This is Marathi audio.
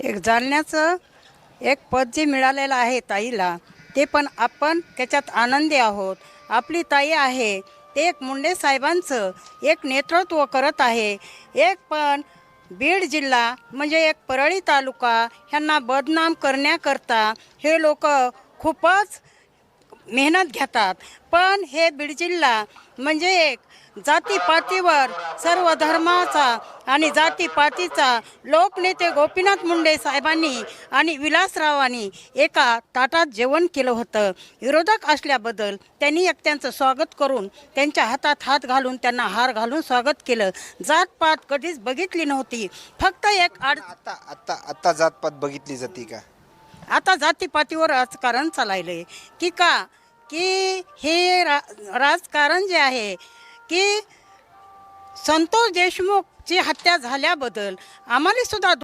एक जालण्याचं एक पद जे मिळालेलं आहे ताईला ते पण आपण त्याच्यात आनंदी आहोत. आपली ताई आहे ते एक मुंडे साहेबांचं एक नेतृत्व करत आहे. एक पण बीड जिल्हा म्हणजे एक परळी तालुका ह्यांना बदनाम करण्याकरता हे लोक खूपच मेहनत घेतात. पण हे बीड जिल्हा म्हणजे एक जातीपातीवर सर्व धर्माचा आणि जातीपातीचा लोकनेते गोपीनाथ मुंडे साहेबांनी आणि विलासरावांनी एका ताटात जेवण केलं होतं. विरोधक असल्याबद्दल त्यांनी एक त्यांचं स्वागत करून त्यांच्या हातात हात घालून त्यांना हार घालून स्वागत केलं. जातपात कधीच बघितली नव्हती. फक्त एक आड आता आता आता जातपात बघितली जाते का? आता जातीपातीवर राजकारण चालायलंय की का? की हे रा राजकारण जे आहे की संतोष देशमुखची हत्या झाल्याबद्दल आम्हाला सुद्धा